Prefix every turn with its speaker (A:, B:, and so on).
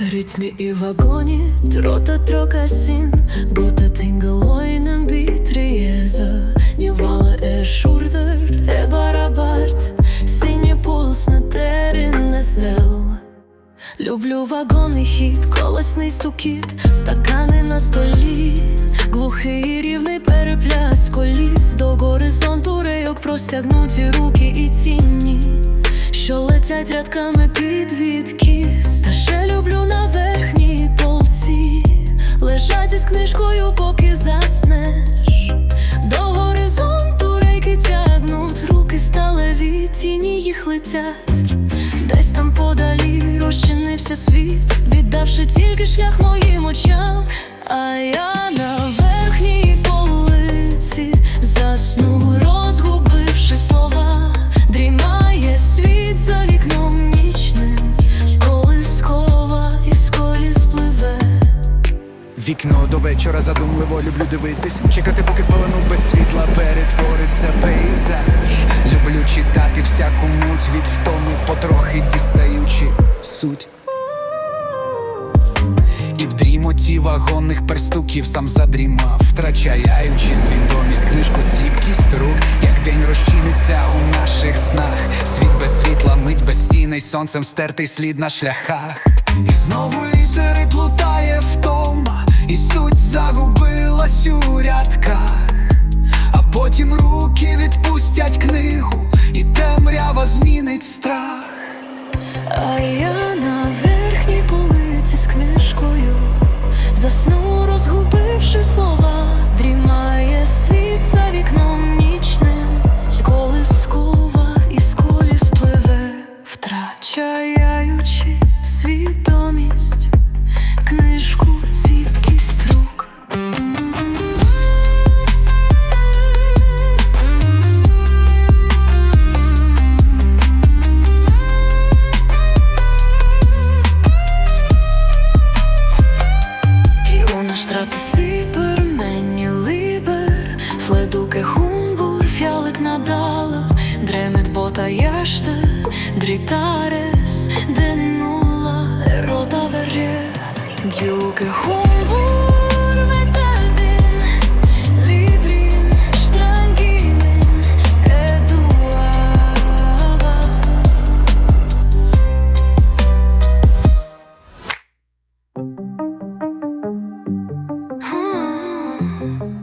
A: Rytmie i wagonie Trotta tråkar sin Båta tingelå inom bitresa Njøvale er skjorter Er bara bart Синє пулсне теріне зел. Люблю вагонний хід, колесний стукіт, стакани на столі, глухий рівний перепляс коліс до горизонту рейок простягнуті руки і цінні, що летять рядками під відкіс. Люблю на верхній полці, лежать із книжкою, поки заснеш. До горизонту рейки тягнуть, руки сталеві, тіні їх летять. Десь там подалі розчинився світ, віддавши тільки шлях моїм очам, а я
B: Вікно до вечора задумливо люблю дивитись, чекати, поки в пелену без світла перетвориться пейзаж. Люблю читати всяку муть від втому, потрохи дістаючи суть. І в дрімоті вагонних перстуків сам задрімав, втрачаючи свідомість, книжку ціпкість рук, як день розчиниться у наших снах. Світ без світла, мить без стіней, сонцем стертий слід на шляхах. І знову літери плутає і суть загубилась
A: Дремет ботаяшты дритарес денула рота вред Дюке хумбур Mm-hmm.